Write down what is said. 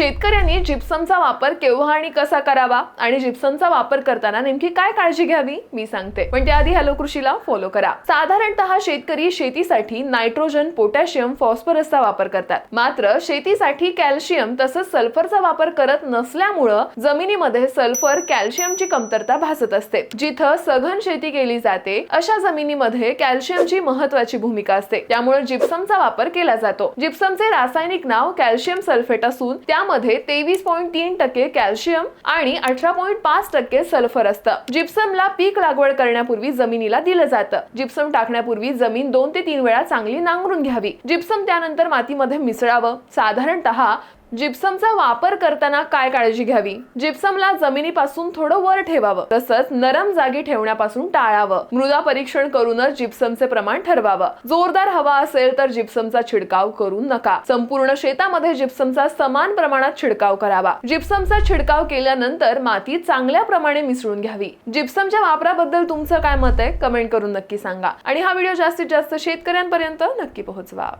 शेतकऱ्यांनी जिप्समचा वापर केव्हा आणि कसा करावा आणि जिप्समचा वापर करताना नेमकी काय काळजी घ्यावी मी सांगते. पण त्याआधी हॅलो कृषीला फॉलो करा. साधारणतः शेतकरी शेतीसाठी नायट्रोजन पोटॅशियम फॉस्फरसचा वापर करतात. मात्र शेतीसाठी कॅल्शियम तसंच सल्फरचा वापर करत नसल्यामुळं जमिनीमध्ये सल्फर कॅल्शियमची कमतरता भासत असते. जिथं सघन शेती केली जाते अशा जमिनीमध्ये कॅल्शियमची महत्वाची भूमिका असते. त्यामुळे जिप्समचा वापर केला जातो. जिप्समचे रासायनिक नाव कॅल्शियम सल्फेट असून यामध्ये तेवीस पॉईंट तीन टक्के कॅल्शियम आणि अठरा पॉईंट पाच टक्के सल्फर असतं. जिप्समला पीक लागवड करण्यापूर्वी जमिनीला दिलं जातं. जिप्सम टाकण्यापूर्वी जमीन दोन ते तीन वेळा चांगली नांगरून घ्यावी. जिप्सम त्यानंतर मातीमध्ये मिसळावं. साधारणतः जिप्समचा वापर करताना काय काळजी घ्यावी? जिप्समला जमिनीपासून थोडं वर ठेवावं तसंच नरम जागी ठेवण्यापासून टाळावं. मृदा परीक्षण करूनच जिप्समचे प्रमाण ठरवावं. जोरदार हवा असेल तर जिप्समचा छिडकाव करू नका. संपूर्ण शेतामध्ये जिप्समचा समान प्रमाणात छिडकाव करावा. जिप्समचा छिडकाव केल्यानंतर माती चांगल्या प्रमाणे मिसळून घ्यावी. जिप्समच्या वापराबद्दल तुमचं काय मत आहे? कमेंट करून नक्की सांगा. आणि हा व्हिडिओ जास्तीत जास्त शेतकऱ्यांपर्यंत नक्की पोहोचवा.